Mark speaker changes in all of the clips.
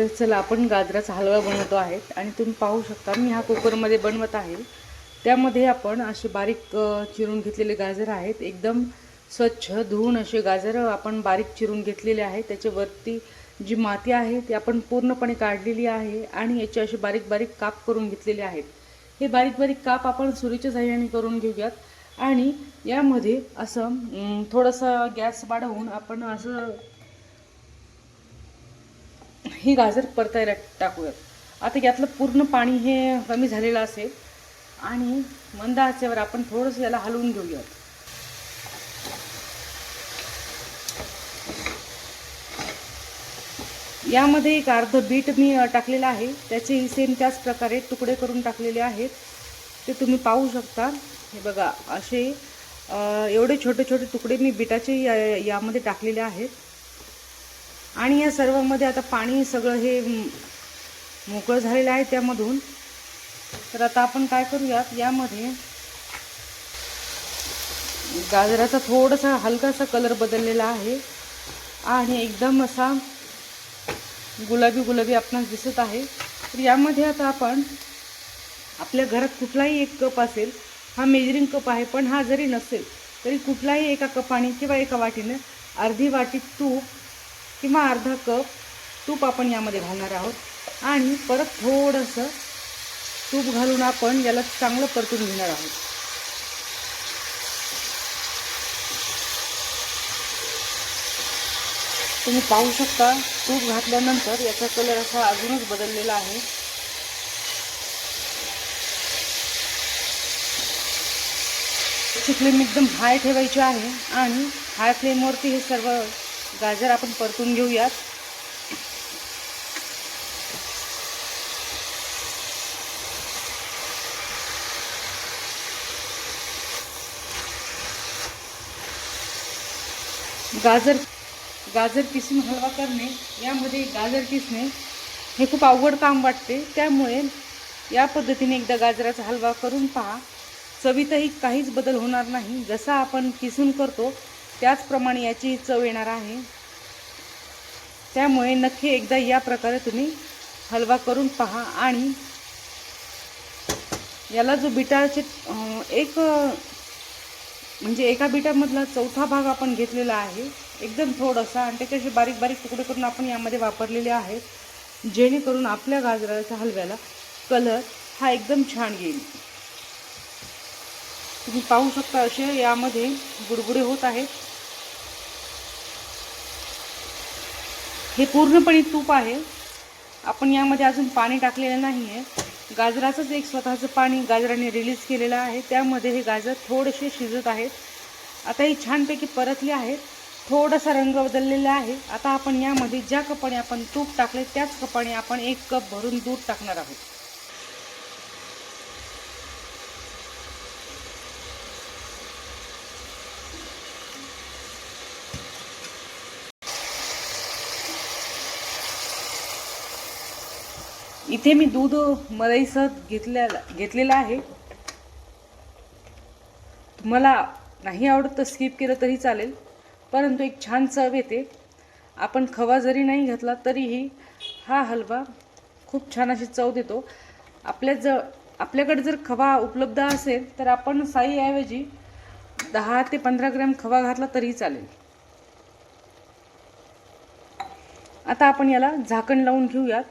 Speaker 1: तर चला आपण गाजराचा हलवा बनवतो आहेत आणि तुम्ही पाहू शकता मी हा कुकरमध्ये बनवत आहे. त्यामध्ये आपण असे बारीक चिरून घेतलेले गाजर आहेत. एकदम स्वच्छ धुवून असे गाजर आपण बारीक चिरून घेतलेले आहेत. त्याच्यावरती जी माती आहे ती आपण पूर्णपणे काढलेली आहे आणि याचे असे बारीक बारीक काप करून घेतलेले आहेत. हे बारीक बारीक काप आपण सुरीच्या साह्याने करून घेऊयात. आणि यामध्ये असं थोडंसं गॅस वाढवून आपण असं ही गाजर परतायला टाकूयात. आता यातलं पूर्ण पाणी हे कमी झालेलं असेल आणि मंद आचेवर आपण थोडंसं याला हलवून घेऊयात. यामध्ये एक अर्ध बीट मी टाकलेलं आहे. त्याचे सेम त्याच प्रकारे तुकडे करून टाकलेले आहेत. ते तुम्ही पाहू शकता. हे बघा असे एवढे छोटे छोटे तुकडे मी बिटाचे या- यामध्ये टाकलेले आहेत. आणि या सर्वामध्ये आता पाणी सगळं हे मोकळं झालेलं आहे त्यामधून. तर आता आपण काय करूयात? यामध्ये गाजराचा थोडासा हलकासा कलर बदललेला आहे. आणि एकदम असा गुलाबी गुलाबी आपणास दिसत आहे. तर यामध्ये आता आपण आपल्या घरात कुठलाही एक कप असेल हा मेजरिंग कप आहे पण हा जरी नसेल तरी कुठलाही एका कपाने किंवा एका वाटीने अर्धी वाटी तूप किंवा अर्धा कप तूप आपण यामध्ये घालणार आहोत. आणि परत थोडंसं तूप घालून आपण याला चांगलं परतून घेणार आहोत. तुम्ही पाहू शकता तूप घातल्यानंतर याचा कलर असा अजूनच बदललेला आहे. याची फ्लेम एकदम हाय ठेवायची आहे आणि हाय फ्लेमवरती हे सर्व गाजर आपण परतून घेऊयात. गाजर गाजर किसून हलवा करणे यामध्ये गाजर किसणे हे खूप अवघड काम वाटते. त्यामुळे या पद्धतीने एकदा गाजराचा हलवा करून पहा. चवीतही काहीच बदल होणार नाही. जसा आपण किसून करतो त्याचप्रमाणे याची चव येणार आहे. त्यामुळे नक्की एकदा या प्रकारे तुम्ही हलवा करून पहा आणि याला जो बिटाचे एक म्हणजे एका बिटामधला चौथा भाग आपण घेतलेला आहे. एकदम थोडासा आणि त्याच्याशी बारीक बारीक तुकडे करून आपण यामध्ये वापरलेले आहेत. जेणेकरून आपल्या गाजराच्या हलव्याला कलर हा एकदम छान येईल. तुम्ही पाहू शकता असे यामध्ये बुडबुडे होत आहेत. हे पूर्णपणे तूप आहे. आपण यामध्ये अजून पाणी टाकलेलं नाही आहे गाजराचंच एक स्वतःचं पाणी गाजराने रिलीज केलेलं आहे. त्यामध्ये हे गाजर थोडेसे शिजत आहेत. आता ही छानपैकी परतली आहेत. थोडासा रंग बदललेला आहे. आता आपण यामध्ये ज्या कपाने आपण तूप टाकले त्याच कपाने आपण एक कप भरून दूध टाकणार आहोत. इथे मी दूध मलाईसह घेतलेला घेतलेलं आहे. तुम्हाला नाही आवडत तर स्किप केलं तरी चालेल परंतु एक छान चव येते. आपण खवा जरी नाही घातला तरीही हा हलवा खूप छान अशी चव देतो. आपल्या ज आपल्याकडे जर खवा उपलब्ध असेल तर आपण साईऐवजी दहा ते पंधरा ग्रॅम खवा घातला तरीही चालेल. आता आपण याला झाकण लावून घेऊयात.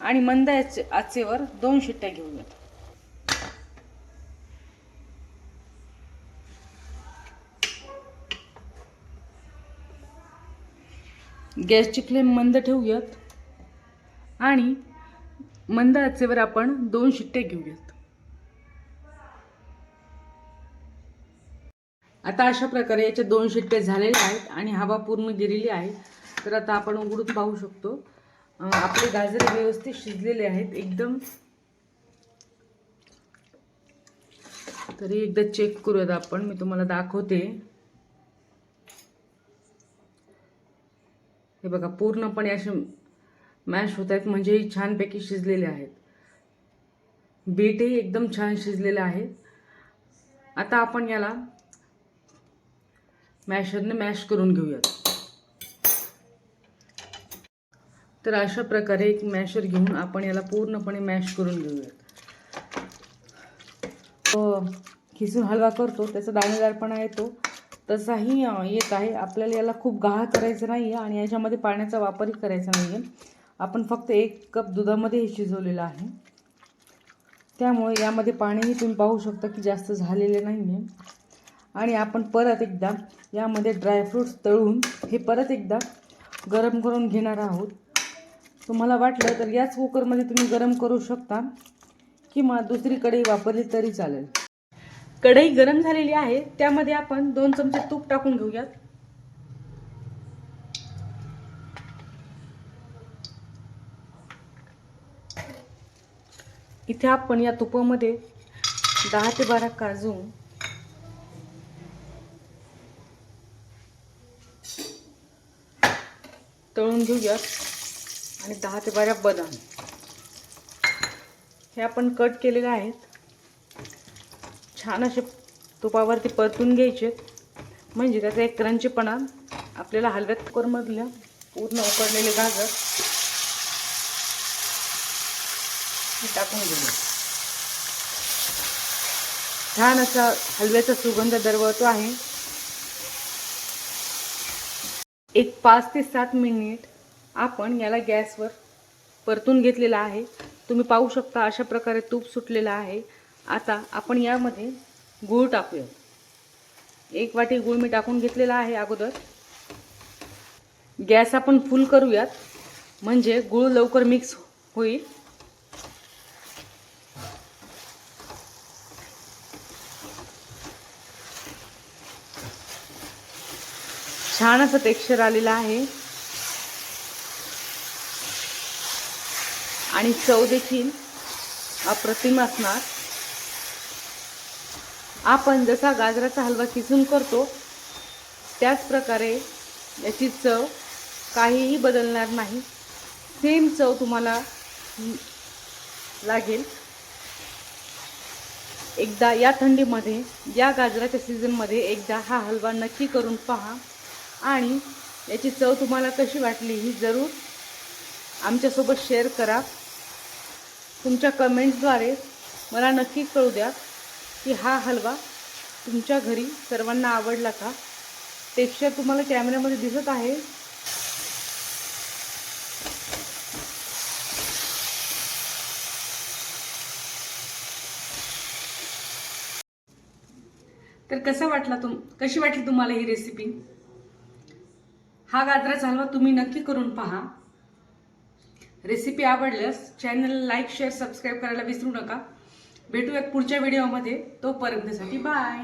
Speaker 1: आणि मंद याचे आचेवर दोन शिट्ट्या घेऊयात गॅसची फ्लेम मंद ठेवूयात. आणि मंद आचेवर आपण दोन शिट्ट्या घेऊयात. आता अशा प्रकारे याच्या दोन शिट्टे झालेल्या आहेत आणि हवा पूर्ण गेलेली आहे. तर आता आपण उघडून पाहू शकतो. आपले गाजर व्यवस्थित शिजलेले आहेत एकदम. तरी एकदा चेक करूयात आपण मी तुम्हाला दाखवते. हे बघा पूर्णपणे असे मॅश होत आहेत म्हणजे छानपैकी शिजलेले आहेत. बीटही एकदम छान शिजलेलं आहे आता आपण याला मॅशरने मॅश करून घेऊयात. तर अशा प्रकारे एक मॅशर घेऊन आपण याला पूर्णपणे मॅश करून घेऊयात. खिसून हलवा करतो त्याचा दाणेदारपणा येतो. तसाही येत आहे. आपल्याला याला खूप गहाळ करायचं नाही आहे आणि याच्यामध्ये पाण्याचा वापरही करायचा नाही आहे आपण फक्त एक कप दुधामध्ये हे शिजवलेलं आहे. त्यामुळे यामध्ये पाणीही तुम्ही पाहू शकता की जास्त झालेले नाही आहे आणि आपण परत एकदा यामध्ये ड्रायफ्रूट्स तळून हे परत एकदा गरम करून घेणार आहोत. तुम्हाला वाटलं तर याच कुकरमध्ये तुम्ही गरम करू शकता किंवा दुसरी कढई वापरली तरी चालेल. कढई गरम झालेली आहे त्यामध्ये आपण दोन चमचे तूप टाकून घेऊयात. इथे आपण या तुपामध्ये दहा ते बारा काजू तळून घेऊयात. आणि दहा ते बारा बदाम. हे आपण कट केलेले आहेत. छान असे तुपावरती परतून घ्यायचे. म्हणजे त्याचा एक क्रंचीपणा आपल्याला हलव्यात कुकरमधल्या पूर्ण उकडलेले गाजर टाकून घेऊया छान असा हलव्याचा सुगंध दरवळतो आहे. एक पाच ते सात मिनिट आपण याला गॅसवर परतून घेतलेला आहे. तुम्ही पाहू शकता अशा प्रकारे तूप सुटलेलं आहे. आता आपण यामध्ये गूळ टाकूया. एक वाटी गूळ मी टाकून घेतलेला आहे अगोदर. गॅस आपण फुल करूयात. म्हणजे गूळ लवकर मिक्स होईल. छान असं टेक्स्चर आलेलं आहे. आणि चव देखील अप्रतिम असणार. आपण जसा गाजराचा हलवा किसून करतो त्याच प्रकारे याची चव काहीही बदलणार नाही. सेम चव तुम्हाला लागेल. एकदा या थंडीमध्ये या गाजराच्या सीझनमध्ये एकदा हा हलवा नक्की करून पहा आणि याची चव तुम्हाला कशी वाटली ही जरूर आमच्यासोबत शेअर करा. तुमच्या कमेंट्सद्वारे मला नक्की कळू द्या की हा हलवा तुमच्या घरी सर्वांना आवडला का? टेक्स्चर तुम्हाला कॅमेऱ्यामध्ये दिसत आहे. तर कसा वाटला तुम कशी वाटली तुम्हाला ही रेसिपी हा गाजराचा हलवा तुम्ही नक्की करून पहा. रेसिपी आवडल्यास चॅनल लाईक शेअर सबस्क्राईब करायला विसरू नका. भेटूयात पुढच्या व्हिडिओमध्ये तोपर्यंतसाठी बाय